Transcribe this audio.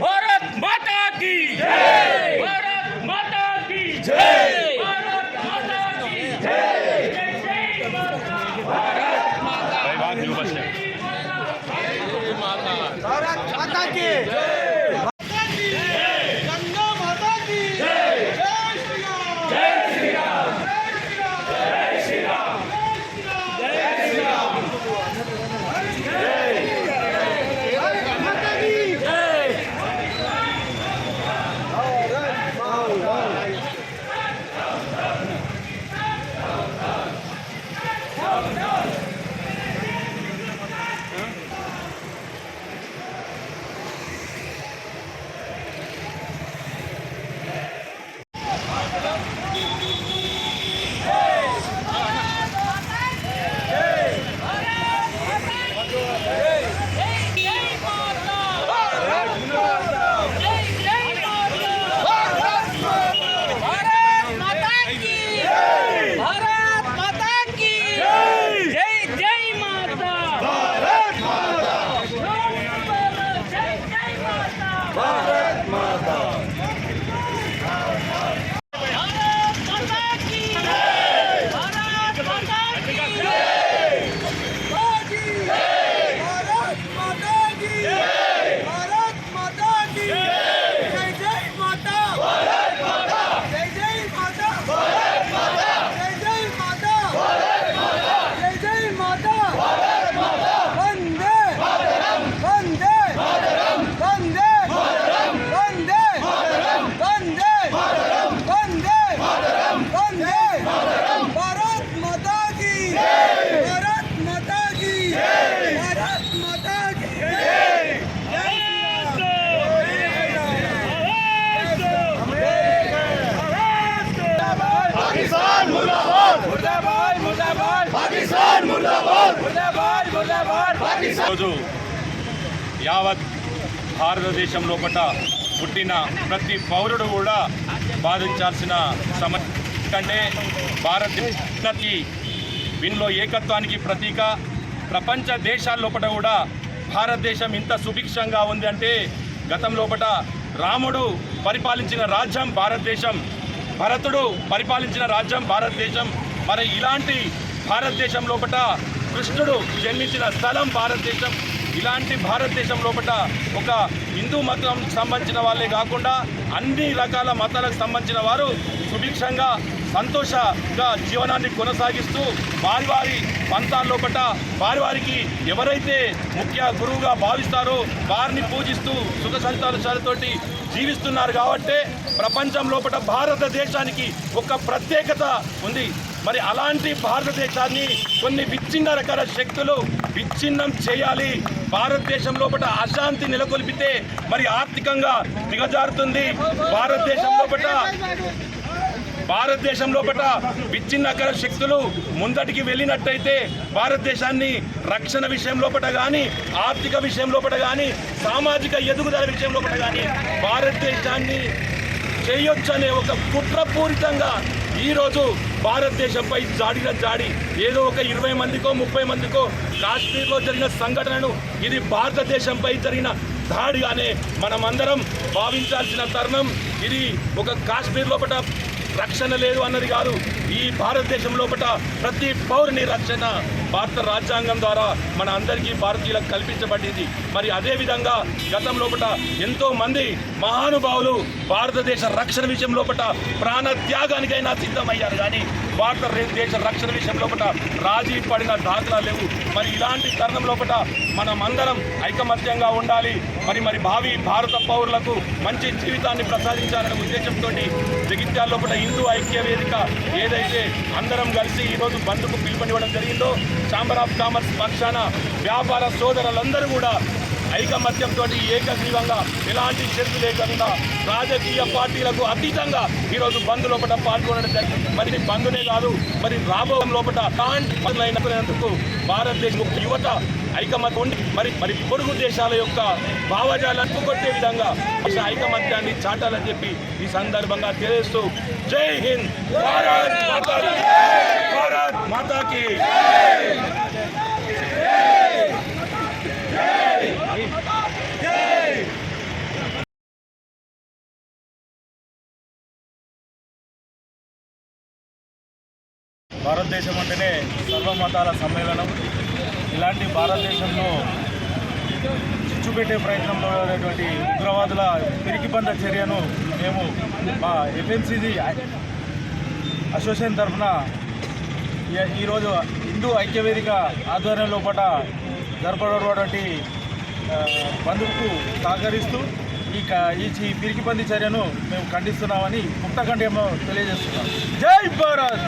भारत माता की भारत माता की जय। भारत माता की ఈరోజు యావత్ భారతదేశం లోపల పుట్టిన ప్రతి పౌరుడు కూడా బాధించాల్సిన సమస్య. ఎందుకంటే భారతీ దీనిలో ఏకత్వానికి ప్రతీక ప్రపంచ దేశాల లోపల కూడా భారతదేశం ఇంత సుభిక్షంగా ఉంది అంటే గతం లోపల రాముడు పరిపాలించిన రాజ్యం భారతదేశం భరతుడు పరిపాలించిన రాజ్యం భారతదేశం. మరి ఇలాంటి భారతదేశం లోపల కృష్ణుడు జన్మించిన స్థలం భారతదేశం. ఇలాంటి భారతదేశం లోపల ఒక హిందూ మతం సంబంధించిన వాళ్ళే కాకుండా అన్ని రకాల మతాలకు సంబంధించిన వారు సుభిక్షంగా సంతోషంగా జీవనాన్ని కొనసాగిస్తూ వారి వారి పంతాల లోపల వారి వారికి ఎవరైతే ముఖ్య గురువుగా భావిస్తారో వారిని పూజిస్తూ సుఖ సంతోషాలతోటి జీవిస్తున్నారు కాబట్టి ప్రపంచం లోపల భారతదేశానికి ఒక ప్రత్యేకత ఉంది. మరి అలాంటి భారతదేశాన్ని కొన్ని విచ్ఛిన్న రకాల శక్తులు విచ్ఛిన్నం చేయాలి. భారతదేశం లోపల అశాంతి నెలకొల్పితే మరి ఆర్థికంగా దిగజారుతుంది. భారతదేశం లోపల భారతదేశం లోపల విచ్ఛిన్నకర శక్తులు ముందటికి వెళ్ళినట్టయితే భారతదేశాన్ని రక్షణ విషయం లోపల కానీ ఆర్థిక విషయం లోపల కానీ సామాజిక ఎదుగుదల విషయం లోపల కానీ భారతదేశాన్ని చేయొచ్చు అనే ఒక కుట్రపూరితంగా ఈరోజు భారతదేశంపై జాడిన జాడి. ఏదో ఒక ఇరవై మందికో ముప్పై మందికో కాశ్మీర్లో జరిగిన సంఘటనను ఇది భారతదేశంపై జరిగిన దాడి అనే మనమందరం భావించాల్సిన తరుణం. ఇది ఒక కాశ్మీర్ లోపల రక్షణ లేదు అన్నది కాదు. ఈ భారతదేశం లోపల ప్రతి పౌరుని రక్షణ. భారత రాజ్యాంగం ద్వారా మన అందరికీ భారతీయులకు కల్పించబడింది. మరి అదేవిధంగా గతం లోపల ఎంతో మంది మహానుభావులు భారతదేశ రక్షణ విషయం లోపల ప్రాణ త్యాగానికైనా సిద్ధమయ్యారు. కానీ భారతదేశ రక్షణ విషయం లోపల రాజీ పడిన దాఖలా లేవు. మరి ఇలాంటి తరుణం లోపల మనం అందరం ఐకమత్యంగా ఉండాలి. మరి మరి భావి భారత పౌరులకు మంచి జీవితాన్ని ప్రసాదించాలనే ఉద్దేశంతో జగిత్యాల లోపల హిందూ ఐక్య వేదిక ఏదైతే అందరం కలిసి ఈరోజు బంధుకు పిలుపునివ్వడం జరిగిందో ఛాంబర్ ఆఫ్ కామర్స్ పక్షాన వ్యాపార సోదరులందరూ కూడా ఐకమత్యంతో ఏకగ్రీవంగా ఎలాంటి చర్చ లేకుండా రాజకీయ పార్టీలకు అతీతంగా ఈరోజు బంద్ లోపల పాల్గొనడం జరిగింది. మరి బంద్నే కాదు మరి రాబో లోపల భారతదేశ యువత ఐకమత్యం ఉండి మరి మరి పొరుగు దేశాల యొక్క భావజాలను కొట్టే విధంగా ఐకమత్యాన్ని చాటాలని చెప్పి ఈ సందర్భంగా తెలియజేస్తూ జై హింద్ భారత్ మాతాకి భారత్ మాతాకి భారతదేశం అంటేనే సర్వమతాల సమ్మేళనం ఇలాంటి భారతదేశంలో చిచ్చుపెట్టే ప్రయత్నంలో ఉన్నటువంటి ఉగ్రవాదుల పిరికిబంద చర్యను మేము మా ఎఫ్ఎంసీజీ అసోసియేషన్ తరఫున ఈ- ఈరోజు హిందూ ఐక్యవేదిక ఆధ్వర్యంలో పట జరపబడినటువంటి బంధువుకు సహకరిస్తూ ఈ క- ఈ చి- పిరికిబంది చర్యను మేము ఖండిస్తున్నామని ముక్తఖండ్యంలో తెలియజేస్తున్నాం. జై భారత్!